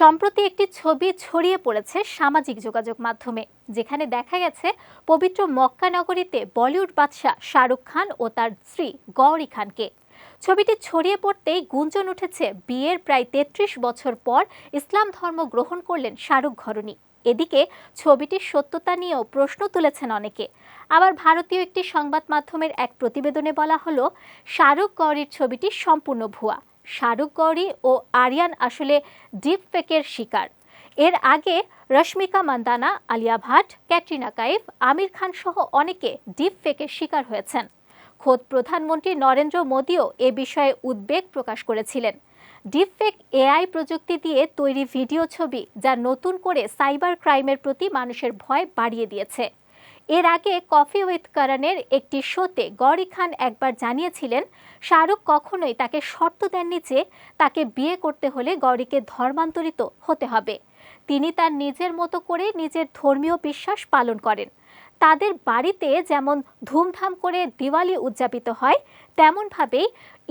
সম্প্রতি একটি ছবি ছড়িয়ে পড়েছে সামাজিক যোগাযোগ মাধ্যমে, যেখানে দেখা গেছে পবিত্র মক্কা নগরীতে বলিউড বাদশাহ শাহরুখ খান ও তার স্ত্রী গৌরী খানকে। ছবিটি ছড়িয়ে পড়তেই গুঞ্জন উঠেছে বিয়ের প্রায় তেত্রিশ বছর পর ইসলাম ধর্ম গ্রহণ করলেন শাহরুখ ঘরণী। এদিকে ছবিটির সত্যতা নিয়েও প্রশ্ন তুলেছেন অনেকে। আবার ভারতীয় একটি সংবাদ মাধ্যমের এক প্রতিবেদনে বলা হলো, শাহরুখ গৌরীর ছবিটি সম্পূর্ণ ভুয়া। শাহরুখ গৌরী ও আরিয়ান আসলে ডিপ ফেকের শিকার। এর আগে রশ্মিকা মান্দানা, আলিয়া ভাট, ক্যাটরিনা কাইফ, আমির খান সহ অনেকে ডিপ ফেকের শিকার হয়েছেন। খোদ প্রধানমন্ত্রী নরেন্দ্র মোদীও এ বিষয়ে উদ্বেগ প্রকাশ করেছিলেন। ডিপফেক এআই প্রযুক্তি দিয়ে তৈরি ভিডিও ছবি যা নতুন করে সাইবার ক্রাইমের প্রতি মানুষের ভয় বাড়িয়ে দিয়েছে। এর আগে কফি উইথ করণের একটি শোতে গৌরী খান একবার জানিয়েছিলেন, শাহরুখ কখনোই তাকে শর্ত দেননি যে তাকে বিয়ে করতে হলে গৌরীকে ধর্মান্তরিত হতে হবে। তিনি তার নিজের মতো করে নিজের ধর্মীয় বিশ্বাস পালন করেন। তাদের বাড়িতে যেমন ধুমধাম করে দিওয়ালি উদযাপিত হয়, তেমনভাবেই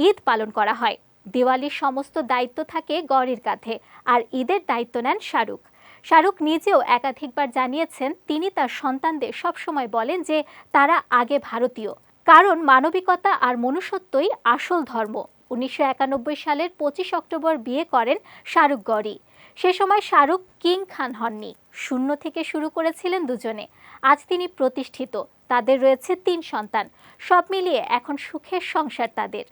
ঈদ পালন করা হয়। দিওয়ালির সমস্ত দায়িত্ব থাকে গৌরীর কাঁধে, আর ঈদের দায়িত্ব নেন শাহরুখ। শাহরুখ নিজেও একাধিকবার জানিয়েছেন, তিনি তার সন্তানদের সবসময় বলেন যে তারা আগে ভারতীয়। কারণ মানবিকতা আর মনুষ্যত্বই আসল ধর্ম। উনিশশো একানব্বই সালের পঁচিশ অক্টোবর বিয়ে করেন শাহরুখ গড়ি। সে সময় শাহরুখ কিং খান হননি। শূন্য থেকে শুরু করেছিলেন দুজনে। আজ তিনি প্রতিষ্ঠিত। তাদের রয়েছে তিন সন্তান। সব মিলিয়ে এখন সুখের সংসার তাদের।